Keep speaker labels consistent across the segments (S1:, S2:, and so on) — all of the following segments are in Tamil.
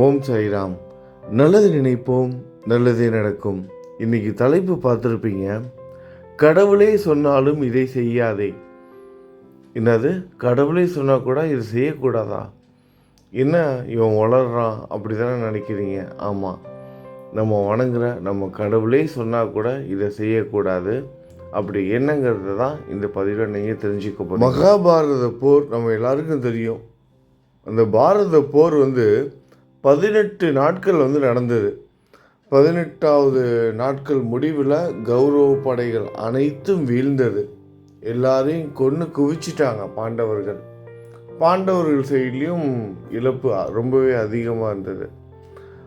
S1: ஓம் சாய்ராம். நல்லது நினைப்போம் நல்லதே நடக்கும். இன்னைக்கு தலைப்பு பார்த்துருப்பீங்க கடவுளே சொன்னாலும் இதை செய்யாதே. என்னது? கடவுளே சொன்னால் கூட இது செய்யக்கூடாதா? என்ன இவன் வளர்றான் அப்படி தானே நினைக்கிறீங்க? ஆமாம் நம்ம வணங்குற நம்ம கடவுளே சொன்னால் கூட இதை செய்யக்கூடாது. அப்படி என்னங்கிறது தான் இந்த பதிவில் நீங்கள் தெரிஞ்சுக்க போகிறோம் மகாபாரத போர் நம்ம எல்லாருக்கும் தெரியும். அந்த பாரத போர் வந்து பதினெட்டு நாட்கள் வந்து நடந்தது. பதினெட்டாவது நாட்கள் முடிவில் கௌரவ படைகள் அனைத்தும் வீழ்ந்தது. எல்லாரையும் கொன்று குவிச்சிட்டாங்க பாண்டவர்கள். பாண்டவர்கள் சைட்லேயும் இழப்பு ரொம்பவே அதிகமாக இருந்தது.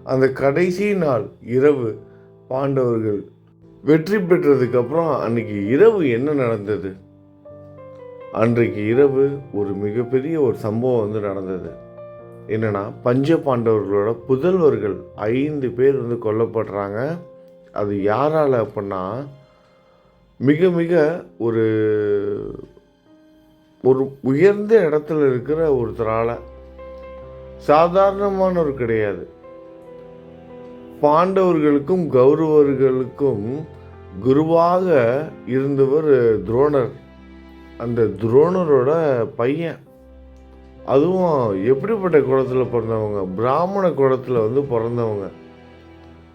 S1: அந்த கடைசி நாள் இரவு பாண்டவர்கள் வெற்றி பெற்றதுக்கப்புறம் அன்னைக்கு இரவு என்ன நடந்தது? அன்றைக்கு இரவு ஒரு மிகப்பெரிய ஒரு சம்பவம் வந்து நடந்தது. என்னென்னா பஞ்ச பாண்டவர்களோட புதல்வர்கள் ஐந்து பேர் வந்து கொல்லப்படுறாங்க. அது யாரால் அப்படின்னா மிக மிக ஒரு ஒரு உயர்ந்த இடத்துல இருக்கிற ஒருத்தரால். சாதாரணமானவர் கிடையாது. பாண்டவர்களுக்கும் கௌரவர்களுக்கும் குருவாக இருந்தவர் துரோணர். அந்த துரோணரோட பையன். அதுவும் எப்படிப்பட்ட குளத்தில் பிறந்தவங்க? பிராமண குளத்தில் வந்து பிறந்தவங்க.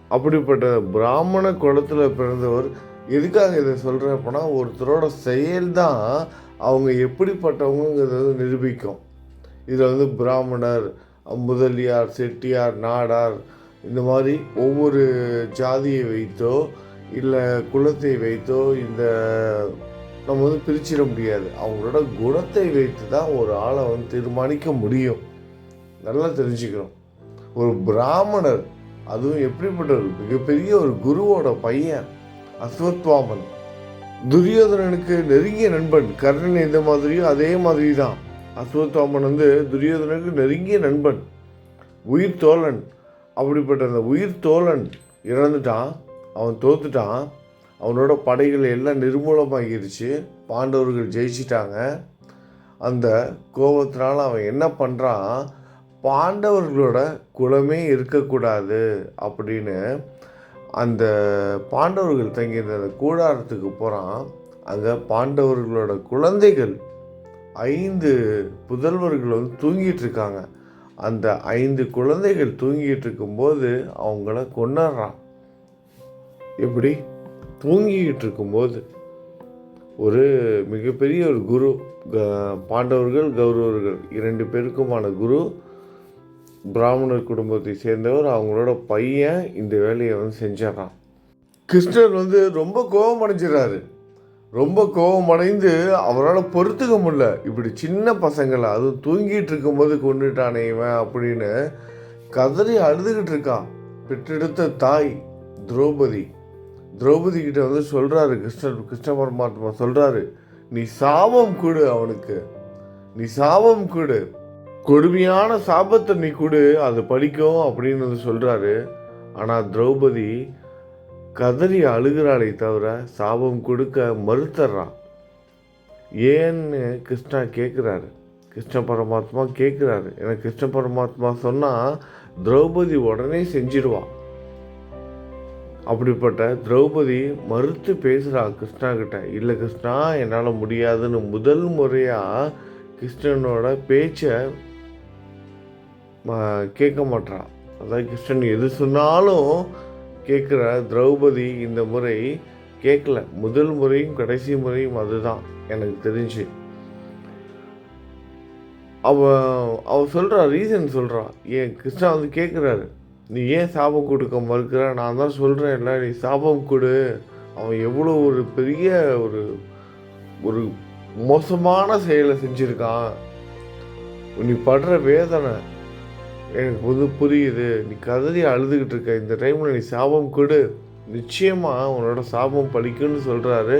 S1: அப்படிப்பட்ட பிராமண குளத்தில் பிறந்தவர் எதுக்காக இதை சொல்கிறேன் அப்படின்னா ஒருத்தரோட செயல்தான் அவங்க எப்படிப்பட்டவங்கிறத நிரூபிக்கும். இதில் வந்து பிராமணர் முதலியார் செட்டியார் நாடார் இந்த மாதிரி ஒவ்வொரு ஜாதியை வைத்தோ இல்லை குலத்தை வைத்தோ இந்த நம்ம வந்து பிரிச்சிட முடியாது. அவங்களோட குணத்தை வைத்து தான் ஒரு ஆளை வந்து தீர்மானிக்க முடியும். நல்லா தெரிஞ்சுக்கணும். ஒரு பிராமணர் அதுவும் எப்படிப்பட்ட ஒரு மிகப்பெரிய ஒரு குருவோட பையன் அஸ்வத்வாமன். துரியோதனனுக்கு நெருங்கிய நண்பன் கர்ணன் எந்த மாதிரியோ அதே மாதிரி தான் அஸ்வத்வாமன் வந்து துரியோதனனுக்கு நெருங்கிய நண்பன் உயிர் தோழன். அப்படிப்பட்ட அந்த உயிர் தோழன் இறந்துட்டான் அவன் தோத்துட்டான். அவனோட படைகள் எல்லாம் நிர்மூலமாகிருச்சு. பாண்டவர்கள் ஜெயிச்சிட்டாங்க. அந்த கோபத்தினால அவன் என்ன பண்ணுறான் பாண்டவர்களோட குலமே இருக்கக்கூடாது அப்படின்னு அந்த பாண்டவர்கள் தங்கியிருந்த அந்த கூடாரத்துக்கு போகிறான் அங்கே பாண்டவர்களோட குழந்தைகள் ஐந்து புதல்வர்கள் வந்து தூங்கிட்டு இருக்காங்க. அந்த ஐந்து குழந்தைகள் தூங்கிட்டு இருக்கும்போது அவங்கள கொண்டாடுறான் எப்படி? தூங்கிக்கிட்டு இருக்கும்போது ஒரு மிகப்பெரிய ஒரு குரு க- பாண்டவர்கள் கௌரவர்கள் இரண்டு பேருக்குமான குரு பிராமணர் குடும்பத்தை சேர்ந்தவர் அவங்களோட பையன் இந்த வேலையை வந்து செஞ்சிடறான். கிருஷ்ணர் வந்து ரொம்ப கோபம் அடைஞ்சிடறாரு. ரொம்ப கோபம் அடைந்து அவரால் பொறுத்துக்க முடியல. இப்படி சின்ன பசங்களை அதுவும் தூங்கிட்டு இருக்கும்போது கொண்டுட்டானே இவன் அப்படின்னு கதறி அழுதுகிட்டு இருக்கான். பெற்றெடுத்த தாய் திரௌபதி. திரௌபதி கிட்ட வந்து சொல்கிறாரு கிருஷ்ணன் கிருஷ்ண பரமாத்மா சொல்கிறாரு நீ சாபம் கொடு அவனுக்கு. நீ சாபம் கொடு. கொடுமையான சாபத்தை நீ கொடு. அது படிக்கும் அப்படின்னு வந்து சொல்கிறாரு ஆனால் திரௌபதி கதறி அழுகிறாளே தவிர சாபம் கொடுக்க மறுத்தர்றான் ஏன்னு கிருஷ்ணா கேட்குறாரு கிருஷ்ண பரமாத்மா கேட்குறாரு ஏன்னா கிருஷ்ண பரமாத்மா சொன்னால் திரௌபதி உடனே செஞ்சிடுவான். அப்படிப்பட்ட திரௌபதி மறுத்து பேசுகிறா கிருஷ்ணா கிட்ட. இல்லை கிருஷ்ணா என்னால் முடியாதுன்னு முதல் முறையாக கிருஷ்ணனோட பேச்சை கேட்க மாட்டான் அதாவது கிருஷ்ணன் எது சொன்னாலும் கேட்குற திரௌபதி இந்த முறை கேட்கல முதல் முறையும் கடைசி முறையும் அதுதான் எனக்கு தெரிஞ்சு. அவ அவ சொல்கிறா ரீசன் சொல்கிறா ஏன் கிருஷ்ணா வந்து கேட்குறாரு நீ ஏன் சாபம் கொடுக்க மறுக்கிற? நான் தான் சொல்கிறேன்ல நீ சாபம் கொடு. அவன் எவ்வளோ ஒரு பெரிய ஒரு ஒரு மோசமான செயலை செஞ்சுருக்கான். நீ படுற வேதனை எனக்கு வந்து புரியுது. நீ கதறி அழுதுகிட்டு இருக்க. இந்த டைமில் நீ சாபம் கொடு. நிச்சயமாக உன்னோட சாபம் பலிக்குன்னு சொல்கிறாரு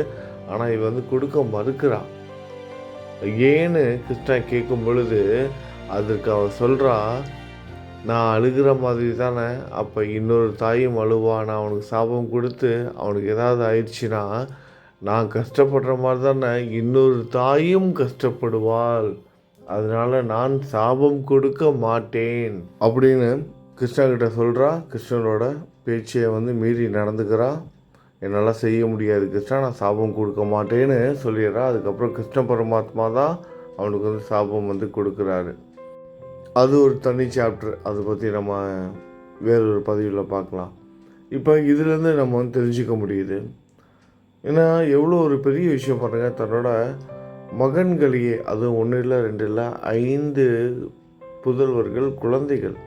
S1: ஆனால் இவன் வந்து கொடுக்க மறுக்கிறான் ஏன்னு கிருஷ்ணா கேட்கும் பொழுது அதற்கு அவன் சொல்கிறா நான் அழுகிற மாதிரி தானே. அப்போ இன்னொரு தாயும் அழுவான் நான் அவனுக்கு சாபம் கொடுத்து அவனுக்கு ஏதாவது ஆயிடுச்சுன்னா நான் கஷ்டப்படுற மாதிரி தானே இன்னொரு தாயும் கஷ்டப்படுவாள். அதனால் நான் சாபம் கொடுக்க மாட்டேன். அப்படின்னு கிருஷ்ணகிட்ட சொல்கிறா கிருஷ்ணனோட பேச்சை வந்து மீறி நடந்துக்கிறா. என்னால் செய்ய முடியாது கிருஷ்ணா நான் சாபம் கொடுக்க மாட்டேன்னு சொல்லிடுறா. அதுக்கப்புறம் கிருஷ்ண பரமாத்மா தான் அவனுக்கு வந்து சாபம் வந்து கொடுக்குறாரு. அது ஒரு தனி சாப்டர் அதை பற்றி நம்ம வேறொரு பதிவில் பார்க்கலாம். இப்போ இதுலேருந்து நம்ம வந்து தெரிஞ்சுக்க முடியுது. ஏன்னா எவ்வளோ ஒரு பெரிய விஷயம் பாருங்கள் தன்னோட மகன்களையே அது ஒன்று இல்லை ரெண்டு இல்லை ஐந்து புதல்வர்கள் குழந்தைகள்.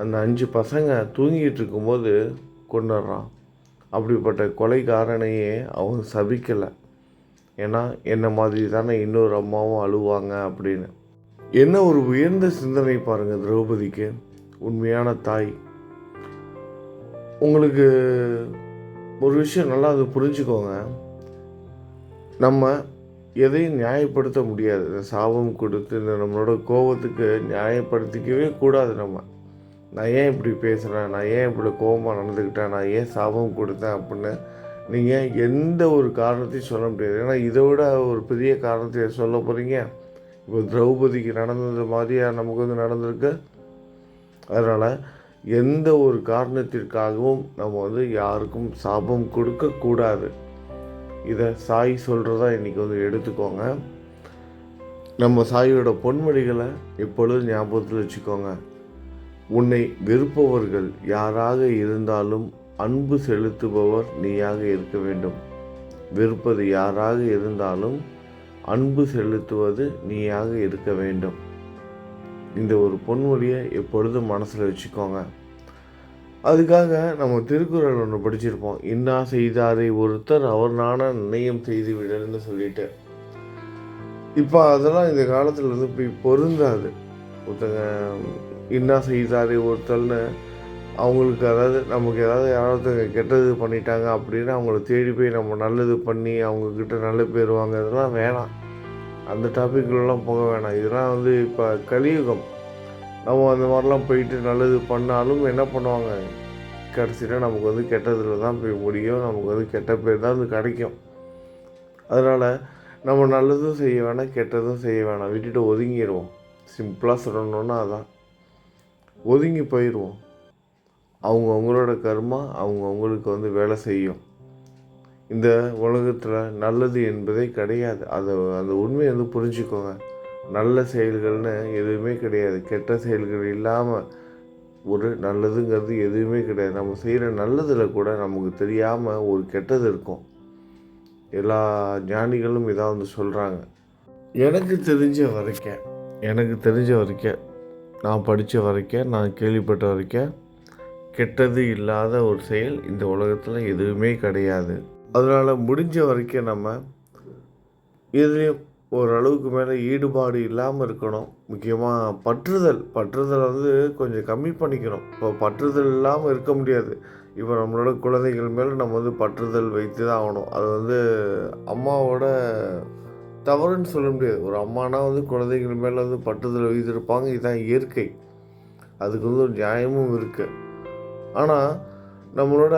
S1: அந்த அஞ்சு பசங்க தூங்கிட்டு இருக்கும்போது கொண்டுடுறான். அப்படிப்பட்ட கொலைக்காரனையே அவன் சபிக்கலை. ஏன்னா என்ன மாதிரி தானே இன்னொரு அம்மாவும் அழுவாங்க அப்படின்னு. என்ன ஒரு உயர்ந்த சிந்தனை பாருங்கள் திரௌபதிக்கு? உண்மையான தாய். உங்களுக்கு ஒரு விஷயம் நல்லா அது புரிஞ்சுக்கோங்க. நம்ம எதையும் நியாயப்படுத்த முடியாது. இந்த சாபம் கொடுத்து இந்த நம்மளோட கோபத்துக்கு நியாயப்படுத்திக்கவே கூடாது நம்ம. நான் ஏன் இப்படி பேசுகிறேன் நான் ஏன் இப்படி கோபமாக நடந்துக்கிட்டேன்? நான் ஏன் சாபம் கொடுத்தேன் அப்படின்னு நீங்கள் எந்த ஒரு காரணத்தையும் சொல்ல முடியாது. ஏன்னா இதை விட ஒரு பெரிய காரணத்தை சொல்ல போகிறீங்க இப்போ திரௌபதிக்கு நடந்தது மாதிரியா நமக்கு வந்து நடந்திருக்கு? அதனால் எந்த ஒரு காரணத்திற்காகவும் நம்ம வந்து யாருக்கும் சாபம் கொடுக்கக்கூடாது இதை சாய் சொல்கிறதா இன்றைக்கி வந்து எடுத்துக்கோங்க. நம்ம சாயோட பொன்மொழிகளை எப்பொழுதும் ஞாபகத்தில் வச்சுக்கோங்க. உன்னை வெறுப்பவர்கள் யாராக இருந்தாலும் அன்பு செலுத்துபவர் நீயாக இருக்க வேண்டும். வெறுப்பது யாராக இருந்தாலும் அன்பு செலுத்துவது நீயாக இருக்க வேண்டும். இந்த ஒரு பொன்மொழியை எப்பொழுதும் மனசில் வச்சுக்கோங்க. அதுக்காக நம்ம திருக்குறள் ஒன்று படிச்சிருப்போம். இன்னா செய்தாரை ஒருத்தர் அவர் நான நிர்ணயம் செய்து விடல்னு சொல்லிட்டு. இப்போ அதெல்லாம் இந்த காலத்தில் வந்து இப்படி பொருந்தாது. ஒருத்தங்க இன்னா செய்தாரை ஒருத்தர்னு அவங்களுக்கு அதாவது நமக்கு ஏதாவது யாராவது கெட்டது பண்ணிட்டாங்க அப்படின்னா அவங்கள தேடி போய் நம்ம நல்லது பண்ணி அவங்கக்கிட்ட நல்ல பேர் வாங்க இதெல்லாம் வேணாம். அந்த டாப்பிக்குள்ளெலாம் போக வேணாம். இதெல்லாம் வந்து இப்போ கலியுகம். நம்ம அந்த மாதிரிலாம் போயிட்டு நல்லது பண்ணாலும் என்ன பண்ணுவாங்க? கடைசியில் நமக்கு வந்து கெட்டதில் தான் போய் முடியும். நமக்கு வந்து கெட்ட பேர் தான் வந்து கிடைக்கும். அதனால் நம்ம நல்லதும் செய்ய வேணாம் கெட்டதும் செய்ய வேணாம். விட்டுட்டு ஒதுங்கிடுவோம் சிம்பிளாக சொல்லணுன்னா அதான். ஒதுங்கி போயிடுவோம் அவங்க அவங்களோட கர்மா அவங்க அவங்களுக்கு வந்து வேலை செய்யும். இந்த உலகத்தில் நல்லது என்பதே கிடையாது. அதை அந்த உண்மையை வந்து புரிஞ்சுக்கோங்க. நல்ல செயல்கள்னு எதுவுமே கிடையாது. கெட்ட செயல்கள் இல்லாமல் ஒரு நல்லதுங்கிறது எதுவுமே கிடையாது. நம்ம செய்கிற நல்லதில் கூட நமக்கு தெரியாமல் ஒரு கெட்டது இருக்கும். எல்லா ஞானிகளும் இதாக வந்து சொல்கிறாங்க எனக்கு தெரிஞ்ச வரைக்கும் எனக்கு தெரிஞ்ச வரைக்கும் நான் படித்த வரைக்கும் நான் கேள்விப்பட்ட வரைக்கும் கெட்டது இல்லாத ஒரு செயல் இந்த உலகத்தில் எதுவுமே கிடையாது. அதனால் முடிஞ்ச வரைக்கும் நம்ம இதுலேயும் ஓரளவுக்கு மேலே ஈடுபாடு இல்லாமல் இருக்கணும். முக்கியமாக பற்றுதல் பற்றுதல் வந்து கொஞ்சம் கம்மி பண்ணிக்கணும். இப்போ பற்றுதல் இல்லாமல் இருக்க முடியாது. இப்போ நம்மளோட குழந்தைகள் மேலே நம்ம வந்து பற்றுதல் வைத்து தான் ஆகணும். அது வந்து அம்மாவோட தவறுன்னு சொல்ல முடியாது. ஒரு அம்மானா வந்து குழந்தைகள் மேலே வந்து பற்றுதல் வைத்திருப்பாங்க. இதுதான் இயற்கை. அதுக்கு வந்து ஒரு நியாயமும் இருக்குது ஆனால் நம்மளோட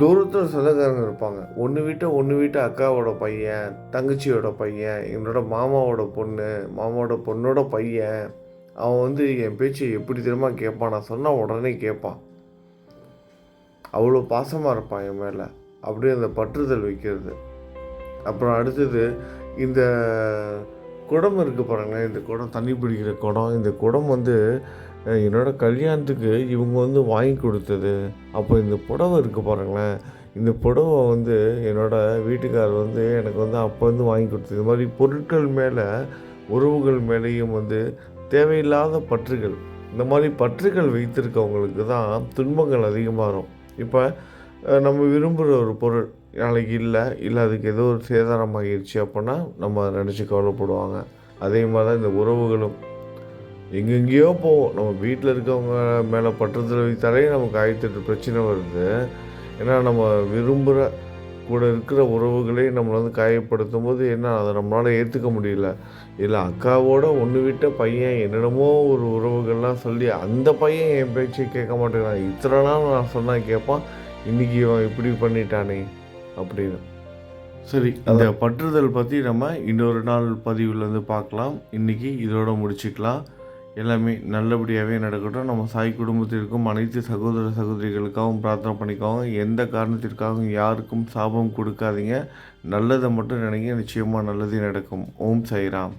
S1: தூரத்தில் சொந்தக்காரங்க இருப்பாங்க. ஒன்று வீட்டை ஒன்று வீட்டு அக்காவோட பையன் தங்கச்சியோட பையன் என்னோட மாமாவோட பொண்ணு மாமாவோட பொண்ணோட பையன் அவன் வந்து என் பேச்சு எப்படி தெரியுமா கேட்பான்? நான் சொன்னால் உடனே கேட்பான். அவ்வளோ பாசமாக இருப்பான் என் மேலே. அப்படியே அந்த பற்றுதல் வைக்கிறது. அப்புறம் அடுத்தது இந்த குடம் இருக்குது பாருங்களேன் இந்த குடம் தண்ணி பிடிக்கிற குடம் இந்த குடம் வந்து என்னோடய என்னோட கல்யாணத்துக்கு இவங்க வந்து வாங்கி கொடுத்தது. அப்போ இந்த புடவை இருக்குது பாருங்களேன். இந்த புடவை வந்து என்னோடய வீட்டுக்காரர் வந்து எனக்கு வந்து அப்போ வந்து வாங்கி கொடுத்தது. இது மாதிரி பொருட்கள் மேலே உறவுகள் மேலேயும் வந்து தேவையில்லாத பற்றுகள். இந்த மாதிரி பற்றுகள் வைத்திருக்கவங்களுக்கு தான் துன்பங்கள் அதிகமாக வரும். இப்போ நம்ம விரும்புகிற ஒரு பொருள் நாளைக்கு இல்லை இல்லை அதுக்கு ஏதோ ஒரு சேதாரம் ஆகிடுச்சு அப்படின்னா நம்ம நினச்சி கவலைப்படுவாங்க. அதே மாதிரி தான் இந்த உறவுகளும். எங்கெங்கேயோ போவோம். நம்ம வீட்டில் இருக்கவங்க மேலே பற்றுதல் வைத்தாலே நமக்கு ஆயிரத்தெட்டு பிரச்சனை வருது. ஏன்னா நம்ம விரும்புகிற கூட இருக்கிற உறவுகளே நம்மளை வந்து காயப்படுத்தும் போது என்ன அதை நம்மளால் ஏற்றுக்க முடியல. இல்லை அக்காவோட ஒன்று விட்ட பையன் என்னென்னமோ ஒரு உறவுகள்லாம் சொல்லி அந்த பையன் என் பேச்சை கேட்க மாட்டேங்கிறான். இத்தனை நாள் நான் சொன்னால் கேட்பான். இன்றைக்கி இவன் இப்படி பண்ணிட்டானே அப்படின்னு. சரி அந்த பற்றுதல் பற்றி நம்ம இன்னொரு நாள் பதிவில் வந்து பார்க்கலாம். இன்றைக்கி இதோட முடிச்சுக்கலாம். எல்லாமே நல்லபடியாகவே நடக்கட்டும். நம்ம சாய் குடும்பத்திற்கும் அனைத்து சகோதர சகோதரிகளுக்காகவும் பிரார்த்தனை பண்ணிக்கோங்க. எந்த காரணத்திற்காகவும் யாருக்கும் சாபம் கொடுக்காதீங்க. நல்லதை மட்டும் நினைங்க. நிச்சயமாக நல்லதே நடக்கும். ஓம் சாய்ராம்.